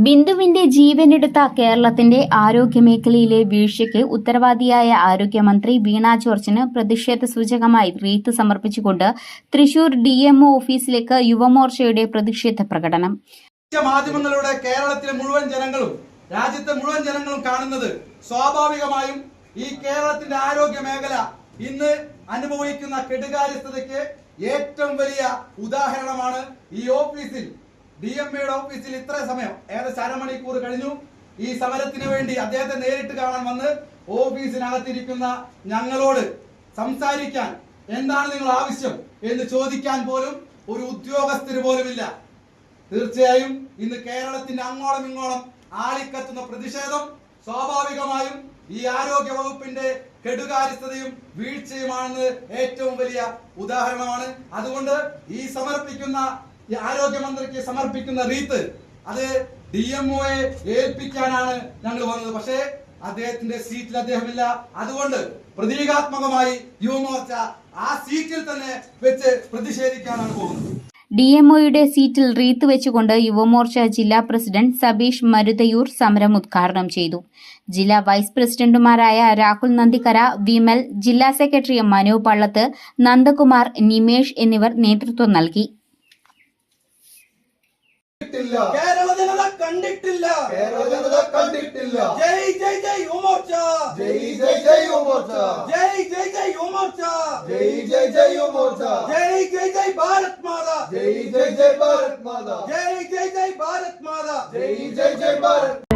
ബിന്ദുവിന്റെ ജീവനെടുത്ത കേരളത്തിന്റെ ആരോഗ്യമേഖലയിലെ വീഴ്ചയ്ക്ക് ഉത്തരവാദിയായ ആരോഗ്യമന്ത്രി വീണ ജോർജിന് പ്രതിഷേധ സൂചകമായി റീത്ത് സമർപ്പിച്ചുകൊണ്ട് തൃശൂർ ഡി ഡിഎംഒ ഓഫീസിലേക്ക് യുവമോർച്ചയുടെ പ്രതിഷേധ പ്രകടനം. മാധ്യമങ്ങളുടെ കേരളത്തിലെ മുഴുവൻ ജനങ്ങളും രാജ്യത്തെ മുഴുവൻ ജനങ്ങളും കാണുന്നത് സ്വാഭാവികമായും ഈ കേരളത്തിന്റെ ആരോഗ്യ മേഖല ഇന്ന് അനുഭവിക്കുന്ന കെടുകാര്യസ്ഥതയ്ക്ക് ഏറ്റവും വലിയ ഉദാഹരണമാണ് ഈ ഓഫീസിൽ ഡി എം എയുടെ ഓഫീസിൽ ഇത്ര സമയം ഏകദേശം അരമണിക്കൂർ കഴിഞ്ഞു. ഈ സമരത്തിന് വേണ്ടി അദ്ദേഹത്തെ നേരിട്ട് കാണാൻ വന്ന് ഓഫീസിനകത്തിരിക്കുന്ന ഞങ്ങളോട് സംസാരിക്കാൻ എന്താണ് നിങ്ങൾ ആവശ്യം എന്ന് ചോദിക്കാൻ പോലും ഒരു ഉദ്യോഗസ്ഥര് പോലുമില്ല. തീർച്ചയായും ഇന്ന് കേരളത്തിന്റെ അങ്ങോളം ഇങ്ങോളം ആളിക്കത്തുന്ന പ്രതിഷേധം സ്വാഭാവികമായും ഈ ആരോഗ്യ വകുപ്പിന്റെ കെടുകാര്യസ്ഥതയും വീഴ്ചയുമാണെന്ന് ഏറ്റവും വലിയ ഉദാഹരണമാണ്. അതുകൊണ്ട് ഈ സമർപ്പിക്കുന്ന ഈ ആരോഗ്യമന്ത്രിക്ക് സമർപ്പിക്കുന്ന റീത്ത് അത് ഡി എം ഒയെ ഏൽപ്പിക്കാനാണ് ഞങ്ങൾ വന്നത്. പക്ഷേ അദ്ദേഹത്തിന്റെ സീറ്റിൽ അദ്ദേഹമില്ല. അതുകൊണ്ട് പ്രതീകാത്മകമായി യുവമോർച്ച ആ സീറ്റിൽ തന്നെ വെച്ച് പ്രതിഷേധിക്കാനാണ് പോകുന്നത്. ഡി എം ഒയുടെ സീറ്റിൽ റീത്ത് വെച്ചുകൊണ്ട് യുവമോർച്ച ജില്ലാ പ്രസിഡന്റ് സബീഷ് മരുതയൂർ സമരം ഉദ്ഘാടനം ചെയ്തു. ജില്ലാ വൈസ് പ്രസിഡന്റുമാരായ രാഹുൽ നന്ദിക്കര വിമൽ ജില്ലാ സെക്രട്ടറി മനു പള്ളത്ത് നന്ദകുമാർ നിമേഷ് എന്നിവർ നേതൃത്വം നൽകി. കേരള ജനത കണ്ടിട്ടില്ല. കേരള ജനത കണ്ടിട്ടില്ല. ജയ് ജയ് ജയ് യുവമോർച്ച. ജയ് ജയ് ജയ് യുവമോർച്ച. ജയ് ജയ് ജയ് യുവമോർച്ച. ജയ് ജയ് ജയ് യുവമോർച്ച. ജയ് ജയ് ജയ് ഭാരത് മാതാ. ജയ് ജയ് ജയ് ഭാരത് മാതാ. ജയ് ജയ് ജയ് ഭാരത് മാതാ. ജയ് ജയ് ജയ് ഭാരത്